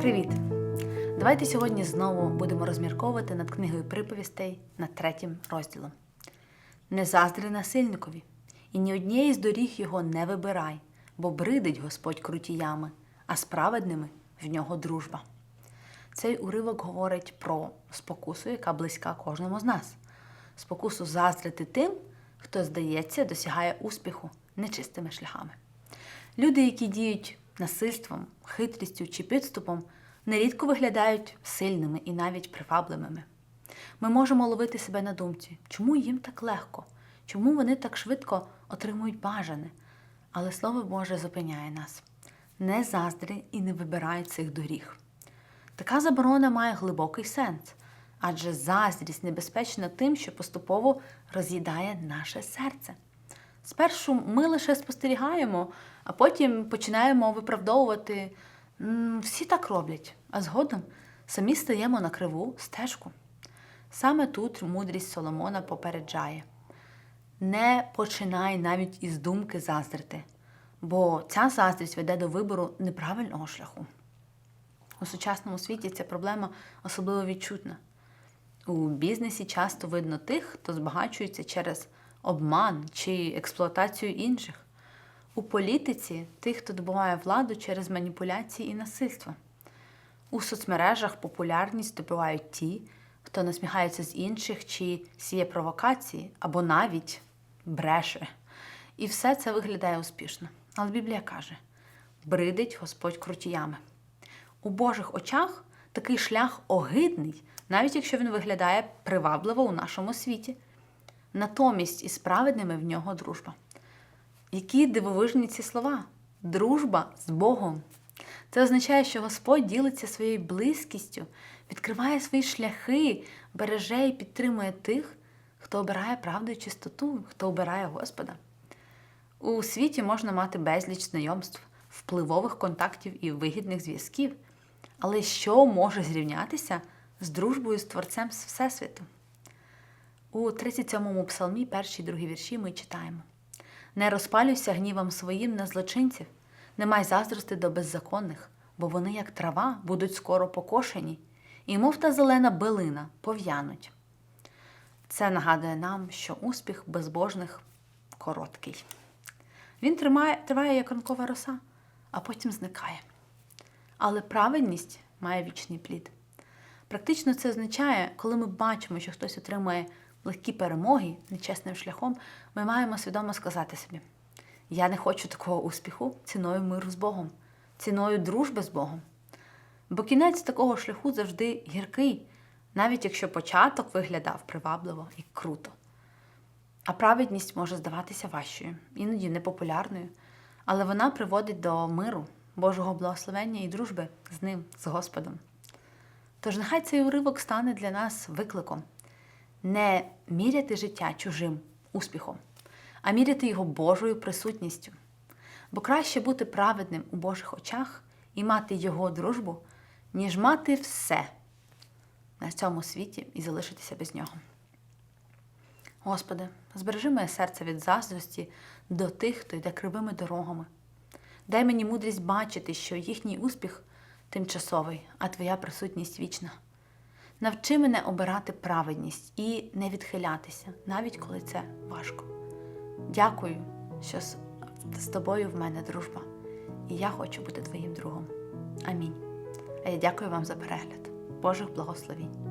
Привіт! Давайте сьогодні знову будемо розмірковувати над книгою приповістей над третім розділом. Не заздри насильникові, і ні однієї з доріг його не вибирай, бо бридить Господь крутіями, а справедними в нього дружба. Цей уривок говорить про спокусу, яка близька кожному з нас. Спокусу заздрити тим, хто, здається, досягає успіху нечистими шляхами. Люди, які діють насильством, хитрістю чи підступом, нерідко виглядають сильними і навіть привабливими. Ми можемо ловити себе на думці, чому їм так легко, чому вони так швидко отримують бажане. Але Слово Боже зупиняє нас. Не заздри і не вибирай цих доріг. Така заборона має глибокий сенс, адже заздрість небезпечна тим, що поступово роз'їдає наше серце. Спершу ми лише спостерігаємо, а потім починаємо виправдовувати. Всі так роблять, а згодом самі стаємо на криву стежку. Саме тут мудрість Соломона попереджає: не починай навіть із думки заздрити, бо ця заздрість веде до вибору неправильного шляху. У сучасному світі ця проблема особливо відчутна. У бізнесі часто видно тих, хто збагачується через обман чи експлуатацію інших. У політиці тих, хто добуває владу через маніпуляції і насильство. У соцмережах популярність добувають ті, хто насміхається з інших чи сіє провокації, або навіть бреше. І все це виглядає успішно. Але Біблія каже: бридить Господь крутіями. У Божих очах такий шлях огидний, навіть якщо він виглядає привабливо у нашому світі. Натомість із праведними в нього дружба. Які дивовижні ці слова? Дружба з Богом. Це означає, що Господь ділиться своєю близькістю, відкриває свої шляхи, береже і підтримує тих, хто обирає правду і чистоту, хто обирає Господа. У світі можна мати безліч знайомств, впливових контактів і вигідних зв'язків. Але що може зрівнятися з дружбою з Творцем Всесвіту? У 37-му псалмі, перші й другі вірші, ми читаємо: Не розпалюйся гнівом своїм на злочинців, не май заздрости до беззаконних, бо вони, як трава, будуть скоро покошені, і мов та зелена билина пов'януть. Це нагадує нам, що успіх безбожних короткий. Він тримає, триває як ранкова роса, а потім зникає. Але праведність має вічний плід. Практично це означає, коли ми бачимо, що хтось отримує легкі перемоги нечесним шляхом, ми маємо свідомо сказати собі: я не хочу такого успіху ціною миру з Богом, ціною дружби з Богом. Бо кінець такого шляху завжди гіркий, навіть якщо початок виглядав привабливо і круто. А праведність може здаватися важчою, іноді непопулярною, але вона приводить до миру, Божого благословення і дружби з ним, з Господом. Тож нехай цей уривок стане для нас викликом не міряти життя чужим успіхом, а міряти його Божою присутністю. Бо краще бути праведним у Божих очах і мати його дружбу, ніж мати все на цьому світі і залишитися без нього. Господи, збережи моє серце від заздрості до тих, хто йде кривими дорогами. Дай мені мудрість бачити, що їхній успіх тимчасовий, а Твоя присутність вічна. Навчи мене обирати праведність і не відхилятися, навіть коли це важко. Дякую, що з, тобою в мене дружба, і я хочу бути твоїм другом. Амінь. А я дякую вам за перегляд. Божих благословінь.